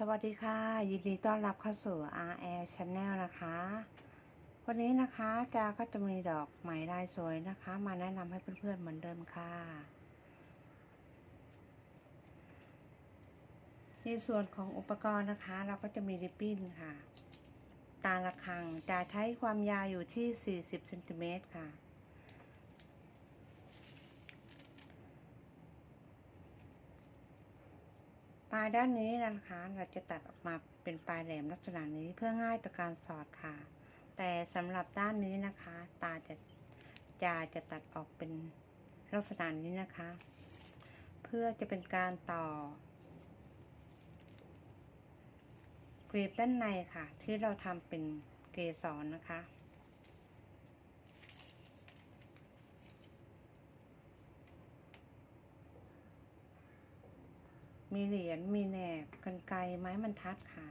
สวัสดีค่ะ ยินดีต้อนรับเข้าสู่ RL Channel นะคะ วันนี้นะคะจาก็จะมีดอกไหมลายสวยนะคะ มาแนะนำให้เพื่อนๆเหมือนเดิมค่ะ ในส่วนของอุปกรณ์นะคะ เราก็จะมีริบบิ้นค่ะ ตาละคังจะใช้ความยาวอยู่ที่ 40เซนติเมตรค่ะ ลายด้านนี้นะคะ เราจะตัดออกมาเป็นปลายแหลมลักษณะนี้เพื่อง่ายต่อการสอดค่ะ แต่สำหรับด้านนี้นะคะ ตาจะจาจะตัดออกเป็นลักษณะนี้นะคะ เพื่อจะเป็นการต่อกรีบด้านในค่ะ ที่เราทำเป็นเกสรนะคะ มีเหรียญ มีแหนบกันไกรไม้บรรทัดค่ะ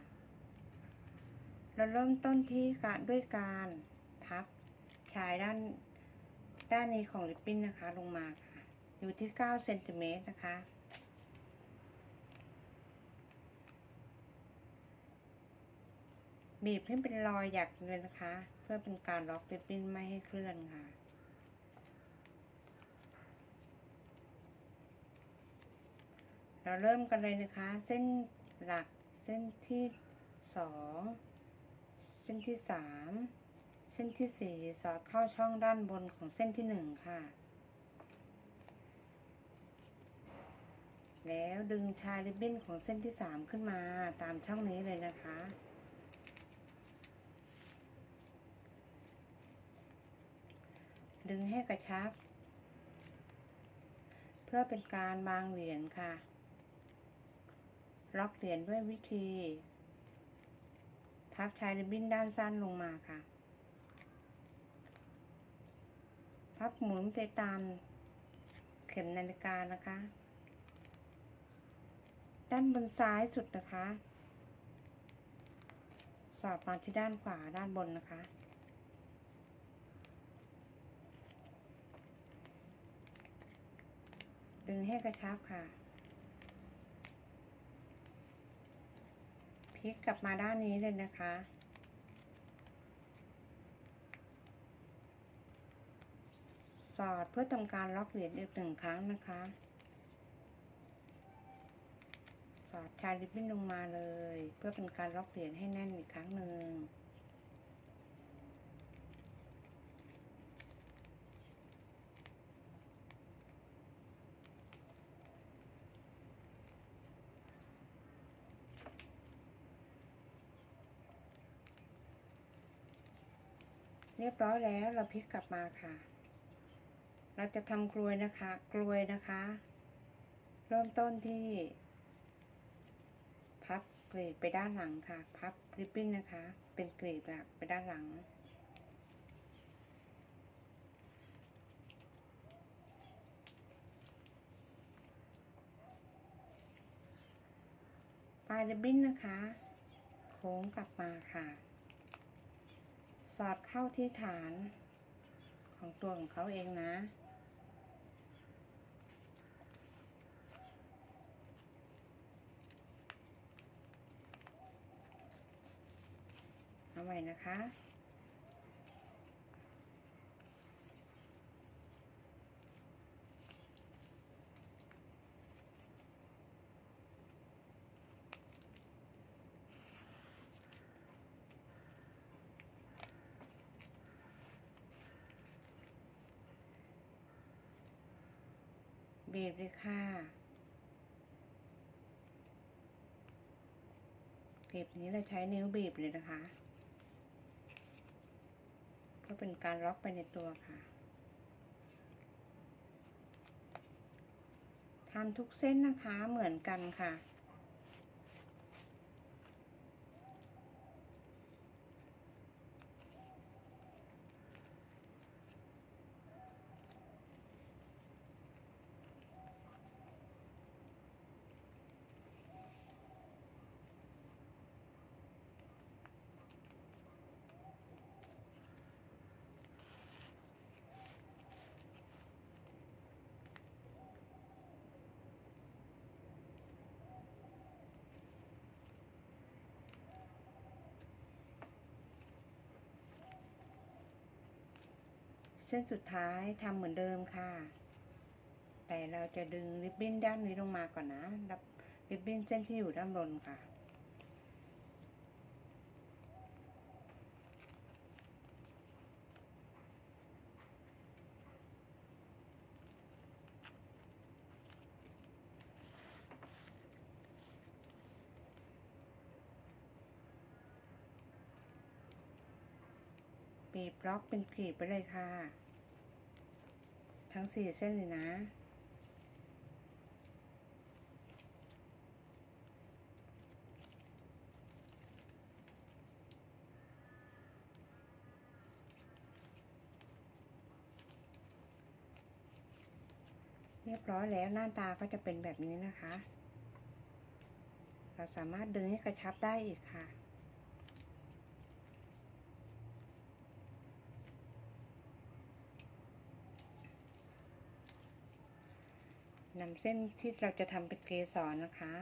เราเริ่มต้นที่กะด้วยการพับชายด้านด้านนี้ของริบบิ้นนะคะลงมาค่ะ อยู่ที่9เซนติเมตรนะคะ บีบให้เป็นรอยหยักเลยนะคะ เพื่อเป็นการล็อกริบบิ้นไม่ให้เคลื่อนค่ะ เราเริ่มกันเลยนะคะ เส้นหลักเส้นที่สองเส้นที่สามเส้นที่สี่สอดเข้าช่องด้านบนของเส้นที่หนึ่งค่ะ แล้วดึงชายริบบิ้นของเส้นที่สามขึ้นมาตามช่องนี้เลยนะคะดึงให้กระชับ เพื่อเป็นการวางเหรียญค่ะ ล็อกเหรียญด้วยวิธี พับชายริบบิ้นด้านสั้นลงมาค่ะ พับหมุนไปตามเข็มนาฬิกานะคะ ด้านบนซ้ายสุดนะคะ สอดมาที่ด้านขวาด้านบนนะคะดึงให้กระชับค่ะ ลิกกลับมาด้านนี้เลยนะคะ สอดเพื่อทำการล็อกเหรียญอีกหนึ่งครั้งนะคะ สอดชายริบบิ้นลงมาเลย เพื่อเป็นการล็อกเหรียญให้แน่นอีกครั้งหนึ่ง เรียบร้อยแล้วเราพลิกกลับมาค่ะ เราจะทำกลวยนะคะ กลวยนะคะ เริ่มต้นที่ พับกรีดไปด้านหลังค่ะ พับริบบิ้นนะคะ เป็นกรีดแบบไปด้านหลัง ปลายริบบิ้นนะคะ โค้งกลับมาค่ะ สอดเข้าที่ฐานของตัวของเขาเองนะ เอาไว้นะคะ บีบเลยค่ะบีบนี้เราใช้นิ้วบีบเลยนะคะเพื่อเป็นการล็อกไปในตัวค่ะทำทุกเส้นนะคะเหมือนกันค่ะ เส้นสุดท้ายทำเหมือนเดิมค่ะ แต่เราจะดึงริบบิ้นด้านนี้ลงมาก่อนนะรับริบบิ้นเส้นที่อยู่ด้านบนค่ะ ล็อกเป็นกรีบไปเลยค่ะ ทั้งสี่เส้นเลยนะ เรียบร้อยแล้วหน้าตาก็จะเป็นแบบนี้นะคะ เราสามารถดึงให้กระชับได้อีกค่ะ นำเส้นที่เราจะทำเป็นเกสรนะคะ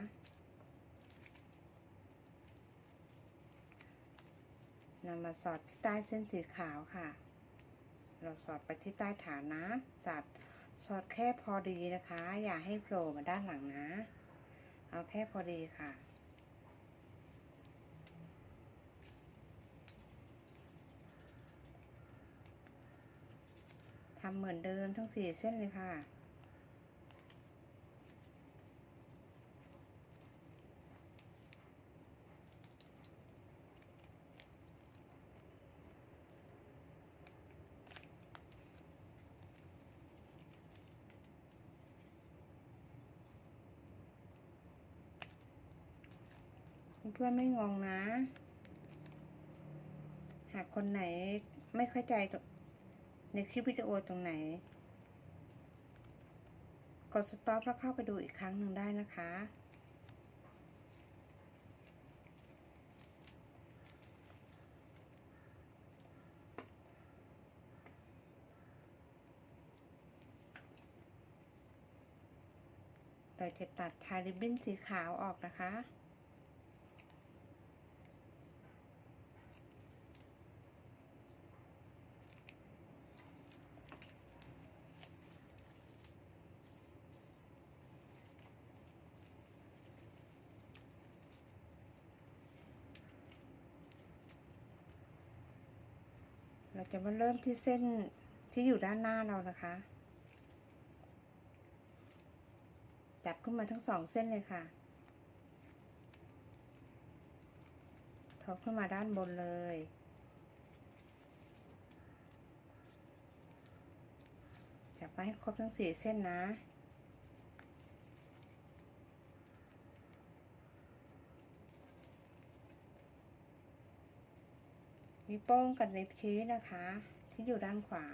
นำมาสอดที่ใต้เส้นสีขาวค่ะ เราสอดไปที่ใต้ฐานนะสอดสอดแค่พอดีนะคะ อย่าให้โผล่มาด้านหลังนะ เอาแค่พอดีค่ะทำเหมือนเดิมทั้งสี่เส้นเลยค่ะ เพื่อนไม่งงนะ หากคนไหนไม่เข้าใจในคลิปวิดีโอตรงไหน กดสต็อปแล้วเข้าไปดูอีกครั้งหนึ่งได้นะคะ เราจะตัดทาริบบิ้นสีขาวออกนะคะ เราจะมาเริ่มที่เส้นที่อยู่ด้านหน้าเรานะคะ จับขึ้นมาทั้งสองเส้นเลยค่ะทบขึ้นมาด้านบนเลย จับไปให้ครบทั้งสี่เส้นนะ นิ้วโป้งกับนิ้วชี้นะคะ ที่อยู่ด้านขวา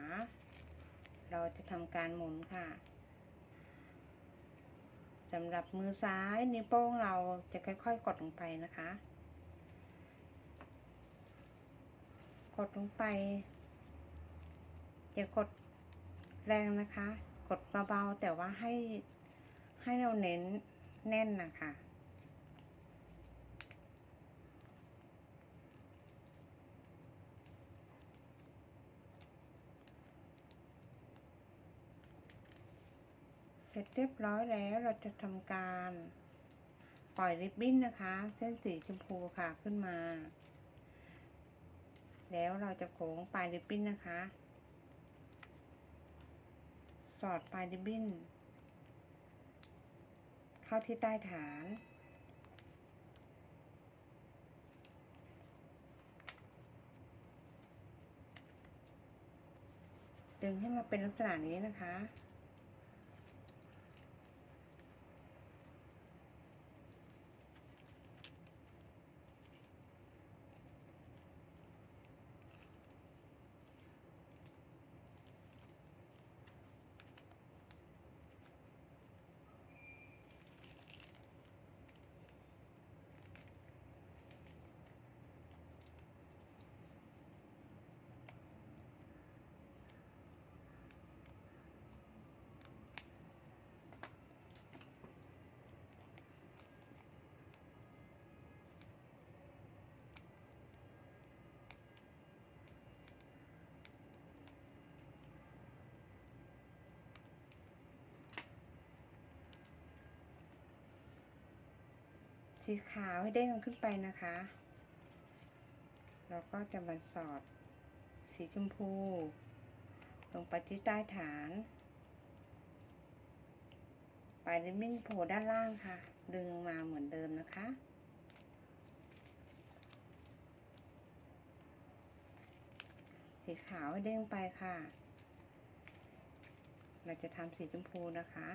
เราจะทำการหมุนค่ะสำหรับมือซ้ายนิ้วโป้งเราจะค่อยๆ กดลงไปนะคะ กดลงไปอย่ากดแรงนะคะ กดเบาๆแต่ว่าให้ให้เราเน้นแน่นนะคะ ร็จเรียบร้อยแล้วเราจะทำการปล่อยริบบิ้นนะคะ เส้นสีชมพูค่ะขึ้นมา แล้วเราจะโค้งปลายริบบิ้นนะคะ สอดปลายริบบิ้น เข้าที่ใต้ฐาน ดึงให้มาเป็นลักษณะนี้นะคะ สีขาวให้เด้งขึ้นไปนะคะแล้วก็จะมาสอดสีชมพู ลงไปที่ใต้ฐาน ปลายริบบิ้นโผล่ด้านล่างค่ะ ดึงมาเหมือนเดิมนะคะสีขาวให้เด้งไปค่ะ เราจะทำสีชมพูนะคะ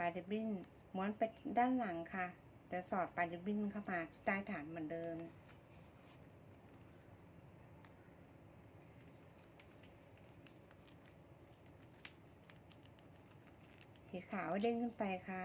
ลายริบบิ้นม้วนไปด้านหลังค่ะจะสอดปลายริบบิ้นเข้ามาใต้ฐานเหมือนเดิม สีขาวเด้งขึ้นไปค่ะ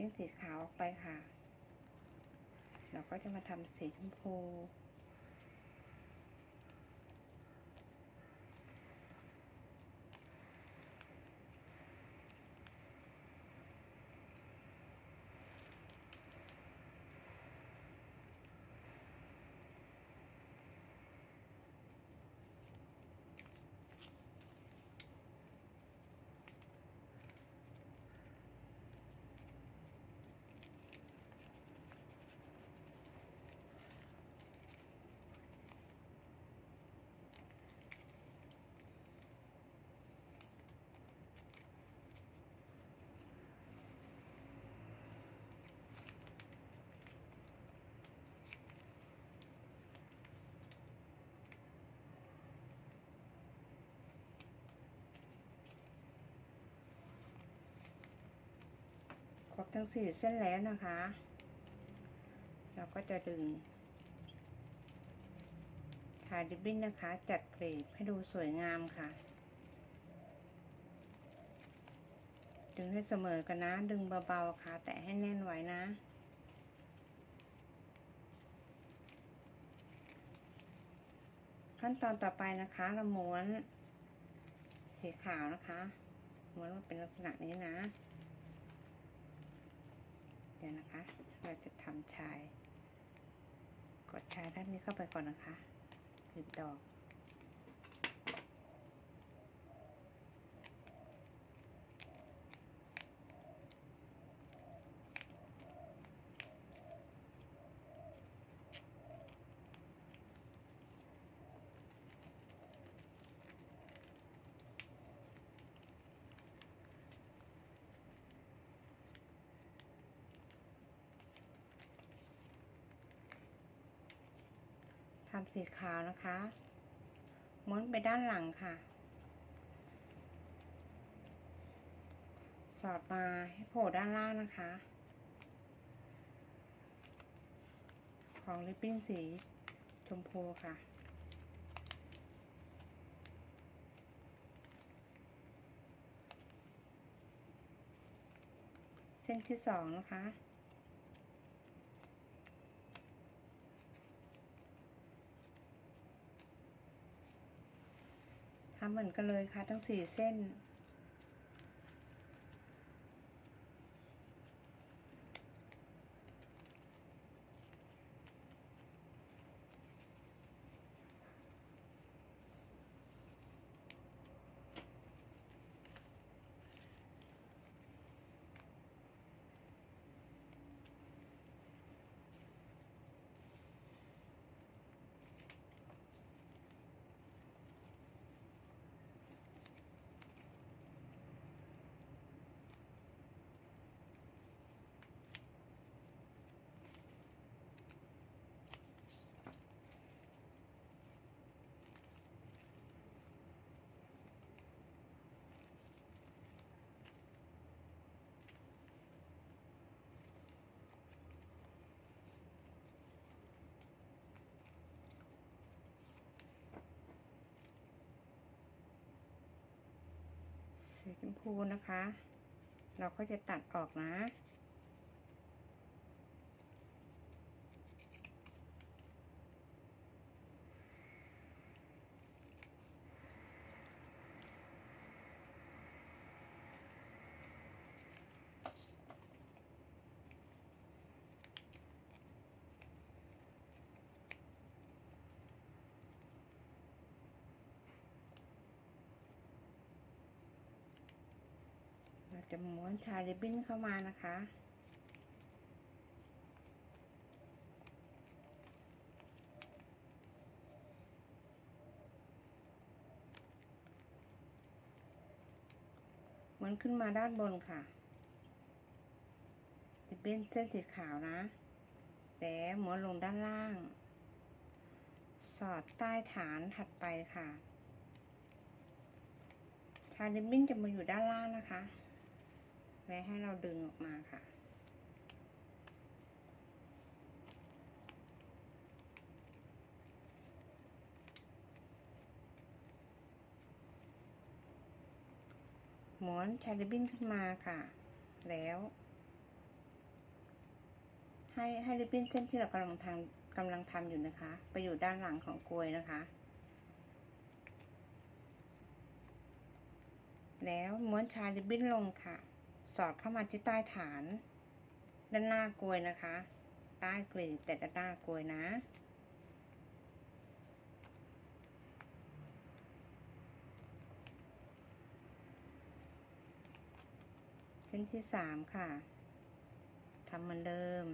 ยิ่งสีขาวออกไปค่ะ เราก็จะมาทำสีชมพู ทั้งสี่เส้นแล้วนะคะ เราก็จะดึงทาริบบิ้นนะคะ จัดกรีบให้ดูสวยงามค่ะ ดึงให้เสมอกันนะ ดึงเบาๆค่ะ แต่ให้แน่นไว้นะขั้นตอนต่อไปนะคะเราม้วนสีขาวนะคะม้วนมาเป็นลักษณะนี้นะ เดี๋ยวนะคะ เราจะทำชาย กดชายด้านนี้เข้าไปก่อนนะคะผิดดอก ทำสีขาวนะคะ ม้วนไปด้านหลังค่ะ สอดมาให้โผล่ด้านล่างนะคะ ของลิปปิ้นสีชมพูค่ะเส้นที่สองนะคะ ทำเหมือนกันเลยค่ะ ทั้งสี่เส้น ชมพูนะคะ เราก็จะตัดออกนะ จะม้วนชายริบบิ้นเข้ามานะคะ ม้วนขึ้นมาด้านบนค่ะริบบิ้นเส้นสีขาวนะแล้วม้วนลงด้านล่าง สอดใต้ฐานถัดไปค่ะชายริบบิ้นจะมาอยู่ด้านล่างนะคะ และให้เราดึงออกมาค่ะหม้วนชายริบินขึ้นมาค่ะ แล้ว ให้ให้ริบบิ้นเส้นที่เรากำลังทำกำลังทำอยู่นะคะ ไปอยู่ด้านหลังของกลวยนะคะ แล้วม้วนชายริบบิ้นลงค่ะ อดเข้ามาที่ใต้ฐาน ด้านหน้ากลวยนะคะ ใต้กลีบแต่ด้านหน้ากลวยนะ เส้นที่สามค่ะทำเหมือนเดิม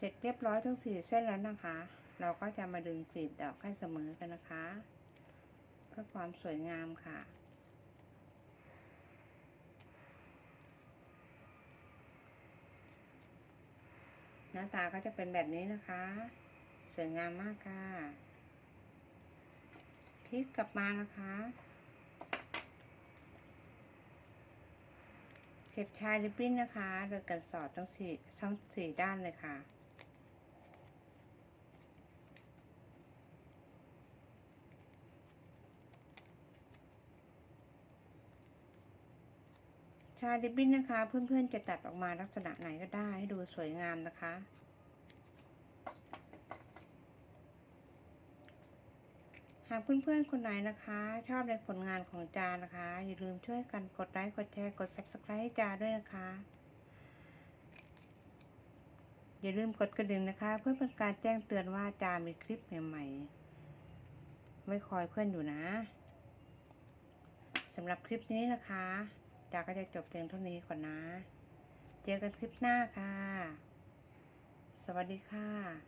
เสร็จเรียบร้อยทั้งสี่เส้นแล้วนะคะ เราก็จะมาดึงกลีบดอกให้เสมอกันนะคะ เพื่อความสวยงามค่ะหน้าตาก็จะเป็นแบบนี้นะคะ สวยงามมากค่ะพลิกกลับมานะคะเก็บชายริบบิ้นนะคะโดยกันสอดทั้งสี่ทั้งสี่ด้านเลยค่ะ ชายริบบิ้นนะคะ เพื่อนๆจะตัดออกมาลักษณะไหนก็ได้ให้ดูสวยงามนะคะ หากเพื่อนๆคนไหนนะคะ ชอบในผลงานของจานะคะ อย่าลืมช่วยกันกดไลค์กดแชร์กด subscribe ให้จาด้วยนะคะ อย่าลืมกดกระดิ่งนะคะ เพื่อเป็นการแจ้งเตือนว่าจามีคลิปใหม่ๆไว้คอยเพื่อนอยู่นะสำหรับคลิปนี้นะคะ จากก็จะจบเพียงเท่านี้ก่อนนะ เจอกันคลิปหน้าค่ะ สวัสดีค่ะ